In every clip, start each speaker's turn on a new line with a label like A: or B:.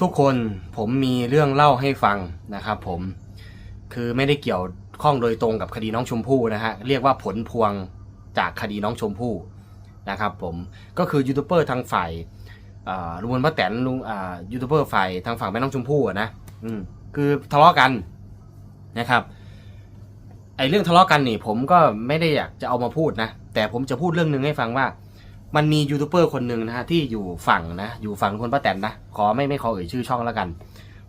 A: ทุกคนผมมีเรื่องเล่าให้ฟังนะครับผมคือไม่ได้เกี่ยวข้องโดยตรงกับคดีน้องชมพู่นะฮะเรียกว่าผลพวงจากคดีน้องชมพู่นะครับผมก็คือยูทูบเบอร์ทางฝ่ายลุงพลป้าแตนลุงยูทูบเบอร์ฝ่ายทางฝั่งแม่น้องชมพู่นะอืมคือทะเลาะกันนะครับไอเรื่องทะเลาะกันนี่ผมก็ไม่ได้อยากจะเอามาพูดนะแต่ผมจะพูดเรื่องหนึ่งให้ฟังว่า มันมียูทูบเบอร์คนหนึ่งนะฮะที่อยู่ฝั่งนะอยู่ฝั่งลุงพลป้าแตนนะขอไม่ไม่ขอเอ่ยชื่อช่องแล้วกัน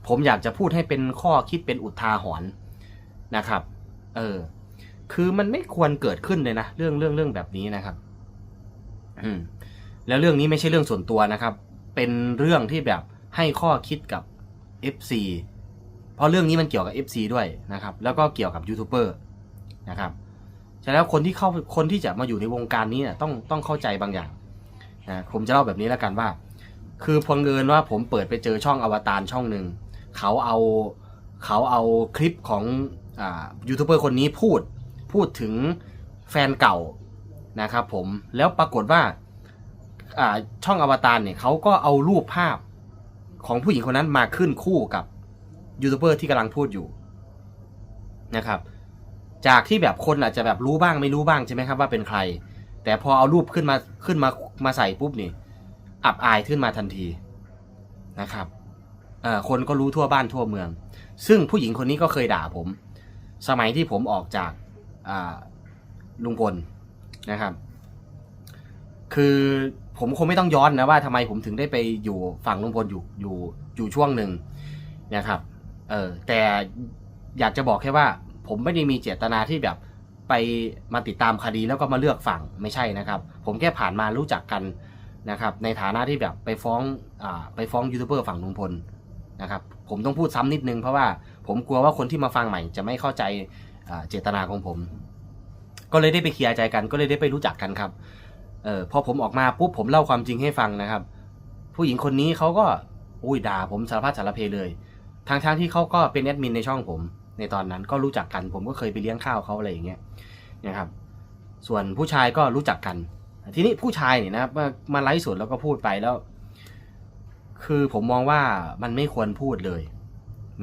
A: ผมอยากจะพูดให้เป็นข้อคิดเป็นอุทาหรณ์นะครับ เออ คือมันไม่ควรเกิดขึ้นเลยนะเรื่องเรื่องเรื่องแบบนี้นะครับ อืม แล้วเรื่องนี้ไม่ใช่เรื่องส่วนตัวนะครับ เป็นเรื่องที่แบบให้ข้อคิดกับ FC เพราะเรื่องนี้มันเกี่ยวกับ FC ด้วยนะครับ แล้วก็เกี่ยวกับยูทูบเบอร์นะครับฉะนั้นแล้วคนที่เข้าคนที่จะมาอยู่ในวงการนี้เนี่ยต้องต้องเข้าใจบางอย่าง นะผมจะเล่าแบบนี้แล้วกันว่า คือพอเงินว่าผมเปิดไปเจอช่องอวตารช่องหนึ่งเขาเอาเขาเอาคลิปของอยูทูบเบอร์คนนี้พูดพูดถึงแฟนเก่านะครับผมแล้วปรากฏว่าช่องอวตารเนี่ยเขาก็เอารูปภาพของผู้หญิงคนนั้นมาขึ้นคู่กับยูทูบเบอร์ที่กำลังพูดอยู่นะครับ จากที่แบบคนอาจจะแบบรู้บ้างไม่รู้บ้างใช่ไหมครับว่าเป็นใคร แต่พอเอารูปขึ้นมาขึ้นมามาใส่ปุ๊บนี่ อับอายขึ้นมาทันทีนะครับคนก็รู้ทั่วบ้านทั่วเมือง ซึ่งผู้หญิงคนนี้ก็เคยด่าผม สมัยที่ผมออกจากลุงพลนะครับ คือผมคงไม่ต้องย้อนนะว่าทำไมผมถึงได้ไปอยู่ฝั่งลุงพลอยู่อยู่อยู่ช่วงหนึ่งนะครับ เออแต่อยากจะบอกแค่ว่าผมไม่ได้มีเจตนาที่แบบ ไปมาติดตามคดีแล้วก็มาเลือกฝั่งไม่ใช่นะครับ ผมแค่ผ่านมารู้จักกันนะครับ ในฐานะที่แบบไปฟ้องอไปฟ้องยูทูบเบอร์ฝั่งลุงพลนะครับ ผมต้องพูดซ้ำนิดนึงเพราะว่าผมกลัวว่าคนที่มาฟังใหม่จะไม่เข้าใจเจตนาของผม ก็เลยได้ไปเคลียร์ใจกัน ก็เลยได้ไปรู้จักกันครับเออพอผมออกมาปุ๊บผมเล่าความจริงให้ฟังนะครับ ผู้หญิงคนนี้เขาก็อุ้ยด่าผมสารพัดสารเพเลยทางทางที่เขาก็เป็นแอดมินในช่องผม ในตอนนั้นก็รู้จักกัน ผมก็เคยไปเลี้ยงข้าวเขาอะไรอย่างเงี้ยนะครับส่วนผู้ชายก็รู้จักกัน ทีนี้ผู้ชายเนี่ยนะครับมามาไลฟ์สดแล้วก็พูดไปแล้ว คือผมมองว่ามันไม่ควรพูดเลย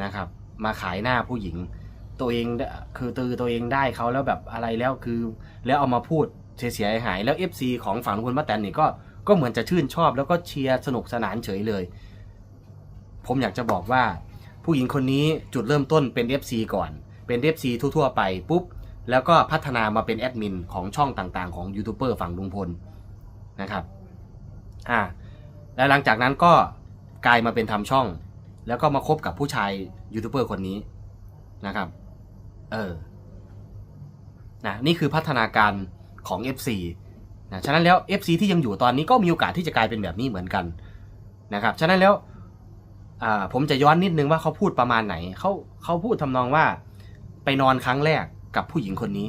A: นะครับ มาขายหน้าผู้หญิง ตัวเองคือตือตัวเองได้เขาแล้วแบบอะไรแล้วคือ แล้วเอามาพูดเสียหาย แล้ว FC ของฝั่งคุณป้าแตนนี่ก็ก็เหมือนจะชื่นชอบแล้วก็เชียร์สนุกสนานเฉยเลย ผมอยากจะบอกว่า ผู้หญิงคนนี้จุดเริ่มต้นเป็น FC ก่อน เป็น FC ทั่วๆ ไปปุ๊บ แล้วก็พัฒนามาเป็นแอดมินของช่องต่างๆ ของยูทูบเบอร์ฝั่งลุงพลนะครับอ่าแล้วหลังจากนั้นก็กลายมาเป็นทำช่อง แล้วก็มาคบกับผู้ชายยูทูบเบอร์คนนี้นะครับ เออนะนี่คือพัฒนาการของ FC นะฉะนั้นแล้ว FC ที่ยังอยู่ตอนนี้ก็มีโอกาสที่จะกลายเป็นแบบนี้เหมือนกันนะครับ ฉะนั้นแล้ว ผมจะย้อนนิดนึงว่าเขาพูดประมาณไหนเขาเขาพูดทำนองว่าไปนอนครั้งแรกกับผู้หญิงคนนี้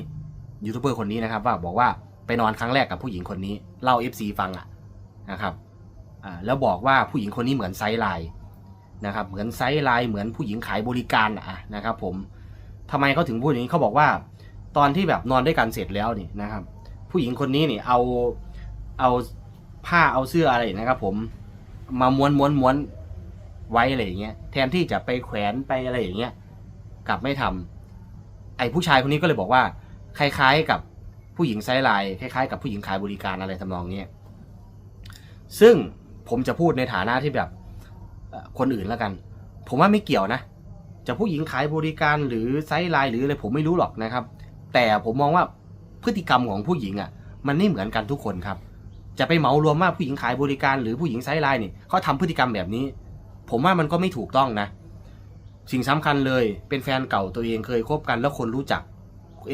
A: ยูทูบเบอร์คนนี้นะครับ ว่าบอกว่าไปนอนครั้งแรกกับผู้หญิงคนนี้เล่า FC ฟังอะนะครับแล้วบอกว่าผู้หญิงคนนี้เหมือนไซส์ไลน์นะครับเหมือนไซส์ไลน์เหมือนผู้หญิงขายบริการอะนะครับผมทำไมเขาถึงพูดอย่างนี้เขาบอกว่า ตอนที่แบบนอนด้วยกันเสร็จแล้วนี่นะครับ ผู้หญิงคนนี้นี่เอาเอาผ้าเอาเสื้ออะไรนะครับ ผมมาม้วนม้วนม้วน ไว้อะไรอย่างเงี้ยแทนที่จะไปแขวนไปอะไรอย่างเงี้ยกลับไม่ทำไอ้ผู้ชายคนนี้ก็เลยบอกว่า คล้ายๆกับผู้หญิงไซส์ไลน์คล้ายๆกับผู้หญิงขายบริการอะไรทำนองเนี้ยซึ่งผมจะพูดในฐานะที่แบบคนอื่นแล้วกัน ผมว่าไม่เกี่ยวนะ จะผู้หญิงขายบริการหรือไซส์ไลน์หรืออะไรผมไม่รู้หรอกนะครับ แต่ผมมองว่าพฤติกรรมของผู้หญิงอะ มันไม่เหมือนกันทุกคนครับ จะไปเหมารวมว่าผู้หญิงขายบริการหรือผู้หญิงไซส์ไลน์นี่เขาทำพฤติกรรมแบบนี้ ผมว่ามันก็ไม่ถูกต้องนะ สิ่งสำคัญเลยเป็นแฟนเก่าตัวเองเคยคบกันแล้วคนรู้จัก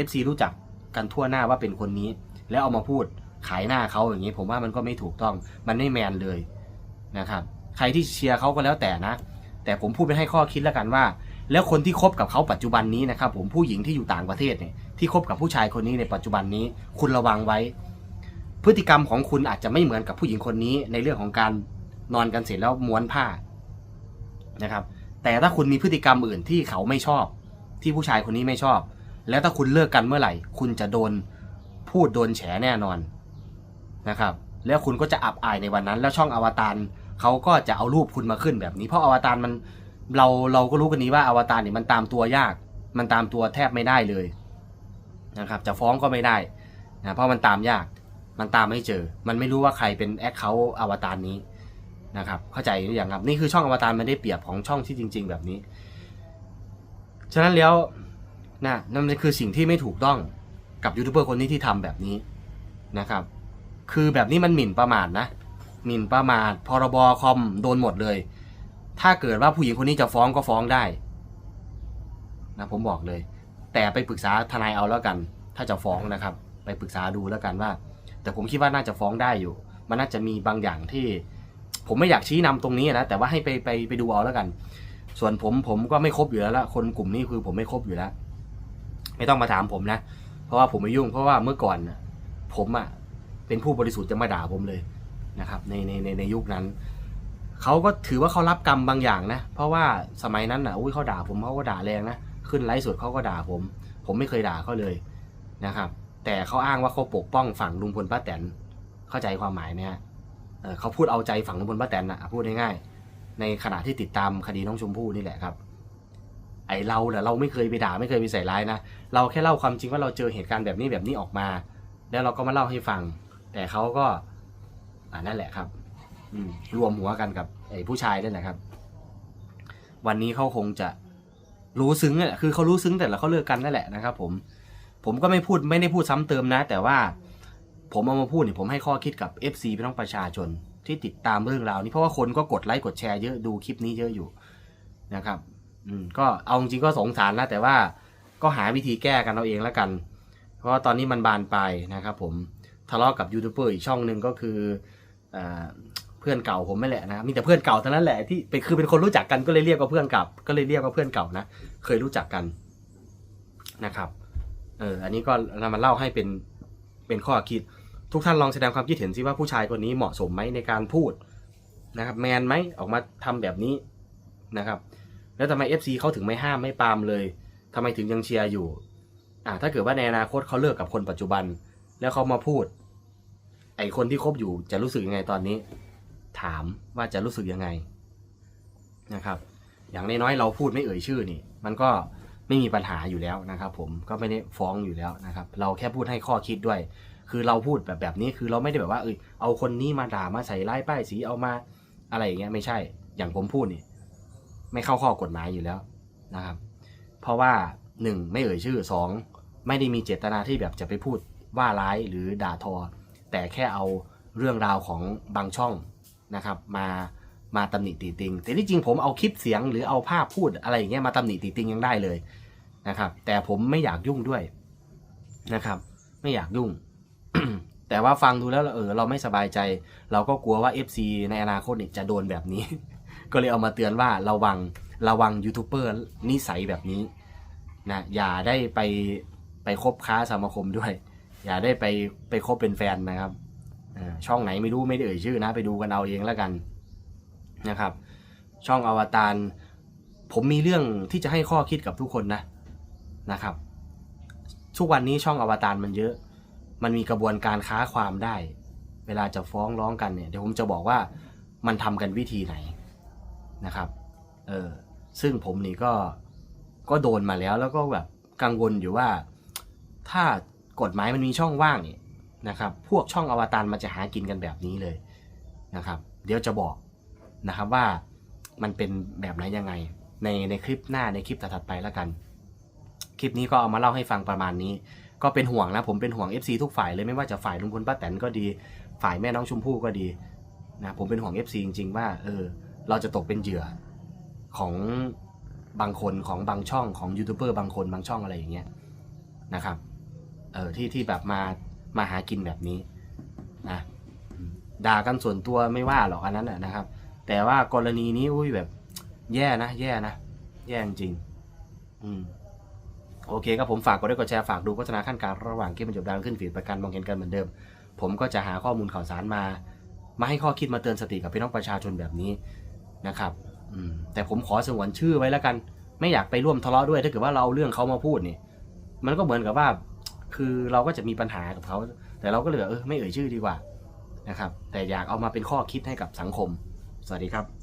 A: FC รู้จักกันทั่วหน้าว่าเป็นคนนี้ แล้วเอามาพูดขายหน้าเขาอย่างนี้ผมว่ามันก็ไม่ถูกต้อง มันไม่แมนเลยนะครับ ใครที่เชียร์เขาก็แล้วแต่นะ แต่ผมพูดไปให้ข้อคิดแล้วกันว่า แล้วคนที่คบกับเขาปัจจุบันนี้นะครับ ผมผู้หญิงที่อยู่ต่างประเทศเนี่ยที่คบกับผู้ชายคนนี้ในปัจจุบันนี้ คุณระวังไว้ พฤติกรรมของคุณอาจจะไม่เหมือนกับผู้หญิงคนนี้ ในเรื่องของการนอนกันเสร็จแล้วม้วนผ้า นะครับ แต่ถ้าคุณมีพฤติกรรมอื่นที่เขาไม่ชอบ ที่ผู้ชายคนนี้ไม่ชอบ แล้วถ้าคุณเลิกกันเมื่อไหร่ คุณจะโดนพูดโดนแฉแน่นอนนะครับ แล้วคุณก็จะอับอายในวันนั้น แล้วช่องอวตารเขาก็จะเอารูปคุณมาขึ้นแบบนี้ เพราะอวตารมันเราเราก็รู้กันนี้ว่าอวตารเนี่ยมันตามตัวยาก มันตามตัวแทบไม่ได้เลยนะครับ จะฟ้องก็ไม่ได้นะเพราะมันตามยาก มันตามไม่เจอ มันไม่รู้ว่าใครเป็นแอคเคาท์อวตารนี้ นะครับ เข้าใจหรือยังครับนี่คือช่องอวตารมันได้เปรียบของช่องที่จริง ๆ แบบนี้ ฉะนั้นแล้วนะนั่นคือสิ่งที่ไม่ถูกต้องกับยูทูบเบอร์คนนี้ที่ทำแบบนี้นะครับ คือแบบนี้มันหมิ่นประมาทนะหมิ่นประมาทพรบคอมโดนหมดเลย ถ้าเกิดว่าผู้หญิงคนนี้จะฟ้องก็ฟ้องได้นะผมบอกเลย แต่ไปปรึกษาทนายเอาแล้วกัน ถ้าจะฟ้องนะครับ ไปปรึกษาดูแล้วกันว่า แต่ผมคิดว่าน่าจะฟ้องได้อยู่ มันน่าจะมีบางอย่างที่ ผมไม่อยากชี้นำตรงนี้นะแต่ว่าให้ไปไปไปดูเอาแล้วกัน ส่วนผมผมก็ไม่ครบอยู่แล้วละคนกลุ่มนี้คือผมไม่ครบอยู่แล้ว ไม่ต้องมาถามผมนะ เพราะว่าผมไม่ยุ่งเพราะว่าเมื่อก่อนผมอะเป็นผู้บริสุทธิ์จะมาด่าผมเลยนะครับในในในในยุคนั้นเขาก็ถือว่าเขารับกรรมบางอย่างนะ เพราะว่าสมัยนั้นอะอุ้ยเขาด่าผมเขาก็ด่าแรงนะขึ้นไลฟ์สดเขาก็ด่าผม ผมไม่เคยด่าเขาเลยนะครับ แต่เขาอ้างว่าเขาปกป้องฝั่งลุงพลป้าแตนเข้าใจความหมายเนี่ยเออ เขาพูดเอาใจฝั่งลุงพลป้าแตนนะพูดง่ายๆในขณะที่ติดตามคดีน้องชมพู่นี่แหละครับ ไอเราเนี่ยเราไม่เคยไปด่าไม่เคยไปใส่ร้ายนะเราแค่เล่าความจริงว่าเราเจอเหตุการณ์แบบนี้แบบนี้ออกมา แล้วเราก็มาเล่าให้ฟัง แต่เขาก็อ่านั่นแหละครับอืรวมหัวกันกับไอ้ผู้ชายนั่นแหละครับ วันนี้เขาคงจะรู้ซึ้งนั่นแหละคือเขารู้ซึ้งแต่ละเขาเลิกกันนั่นแหละนะครับ ผม ผมก็ไม่พูดไม่ได้พูดซ้ำเติมนะ แต่ว่า ผมเอามาพูดเนี่ยผมให้ข้อคิดกับ FC พี่น้องประชาชนที่ติดตามเรื่องราวนี้เพราะว่าคนก็กดไลค์กดแชร์เยอะดูคลิปนี้เยอะอยู่นะครับ อืมก็เอาจริงก็สงสารนะแต่ว่าก็หาวิธีแก้กันเอาเองแล้วกัน เพราะว่าตอนนี้มันบานปลายนะครับ ผมทะเลาะกับยูทูบเบอร์อีกช่องหนึ่งก็คืออเพื่อนเก่าผมไม่แหละนะมีแต่เพื่อนเก่าเท่านั้นแหละที่เป็นคือเป็นคนรู้จักกันก็เลยเรียกว่าเพื่อนเก่าก็เลยเรียกว่าเพื่อนเก่านะเคยรู้จักกันนะครับเอออันนี้ก็นำมาเล่าให้เป็นเป็นข้อคิด ทุกท่านลองแสดงความคิดเห็นสิว่าผู้ชายคนนี้เหมาะสมไหมในการพูดนะครับแมนไหมออกมาทำแบบนี้นะครับ แล้วทำไม FC เขาถึงไม่ห้ามไม่ปามเลยทำไมถึงยังเชียร์อยู่อ่าถ้าเกิดว่าในอนาคตเขาเลิกกับคนปัจจุบัน แล้วเขามาพูด ไอคนที่คบอยู่จะรู้สึกยังไงตอนนี้ ถามว่าจะรู้สึกยังไงนะครับ อย่างน้อยๆเราพูดไม่เอ่ยชื่อนี่ มันก็ไม่มีปัญหาอยู่แล้วนะครับ ผมก็ไม่ได้ฟ้องอยู่แล้วนะครับ เราแค่พูดให้ข้อคิดด้วย คือเราพูดแบบแบบนี้คือเราไม่ได้แบบว่าเอยเอาคนนี้มาด่ามาใส่ร้ายป้ายสีเอามาอะไรอย่างเงี้ยไม่ใช่ อย่างผมพูดนี่ไม่เข้าข้อกฎหมายอยู่แล้วนะครับ เพราะว่าหนึ่งไม่เอ่ยชื่อสองไม่ได้มีเจตนาที่แบบจะไปพูดว่าร้ายหรือด่าทอ แต่แค่เอาเรื่องราวของบางช่องนะครับ มามาตำหนิตีติง แต่ที่จริงผมเอาคลิปเสียงหรือเอาภาพพูดอะไรอย่างเงี้ยมาตำหนิตีติงยังได้เลยนะครับ แต่ผมไม่อยากยุ่งด้วยนะครับ ไม่อยากยุ่ง แต่ว่าฟังดูแล้วเออเราไม่สบายใจ เราก็กลัวว่า FC ในอนาคตเนี่ยจะโดนแบบนี้ ก็เลยเอามาเตือนว่าระวังระวังยูทูบเบอร์นิสัยแบบนี้นะอย่าได้ไปไปคบค้าสมาคมด้วย อย่าได้ไปไปคบเป็นแฟนนะครับช่องไหนไม่รู้ไม่ได้เอ่ยชื่อนะ ไปดูกันเอาเองแล้วกันนะครับ ช่องอวตารผมมีเรื่องที่จะให้ข้อคิดกับทุกคนนะนะครับ ทุกวันนี้ช่องอวตารมันเยอะ มันมีกระบวนการค้าความได้ เวลาจะฟ้องร้องกันเนี่ยเดี๋ยวผมจะบอกว่ามันทำกันวิธีไหนนะครับเออซึ่งผมนี่ก็ก็โดนมาแล้วแล้วก็แบบกังวลอยู่ว่า ถ้ากฎหมายมันมีช่องว่างเนี่ยนะครับ พวกช่องอวตารมันจะหากินกันแบบนี้เลยนะครับ เดี๋ยวจะบอกนะครับว่ามันเป็นแบบไหนยังไง ในในคลิปหน้าในคลิปถัดไปแล้วกัน คลิปนี้ก็เอามาเล่าให้ฟังประมาณนี้ ก็เป็นห่วงนะผมเป็นห่วง FC ทุกฝ่ายเลยไม่ว่าจะฝ่ายลุงพลป้าแตนก็ดี ฝ่ายแม่น้องชมพู่ก็ดีนะผมเป็นห่วง FC จริง ๆ ว่าเออเราจะตกเป็นเหยื่อของบางคนของบางช่องของยูทูบเบอร์บางคนบางช่องอะไรอย่างเงี้ยนะครับเออที่ที่แบบมามาหากินแบบนี้นะด่ากันส่วนตัวไม่ว่าหรอกอันนั้นนะครับ แต่ว่ากรณีนี้อุ้ยแบบแย่นะ แย่นะ แย่จริงอืม โอเคครับผมฝากกดไลค์กดแชร์ฝากดูโฆษณาขั้นกลางระหว่างคลิปบรรจบดาวขึ้นฟีดประกันมองเห็นกันเหมือนเดิม ผมก็จะหาข้อมูลข่าวสารมา มาให้ข้อคิดมาเตือนสติกับพี่น้องประชาชนแบบนี้นะครับอืมแต่ผมขอสงวนชื่อไว้แล้วกัน ไม่อยากไปร่วมทะเลาะด้วยถ้าเกิดว่าเราเอาเรื่องเขามาพูดนี่มันก็เหมือนกับว่า คือเราก็จะมีปัญหากับเขาแต่เราก็เลยแบบเออไม่เอ่ยชื่อดีกว่านะครับ แต่อยากเอามาเป็นข้อคิดให้กับสังคม สวัสดีครับ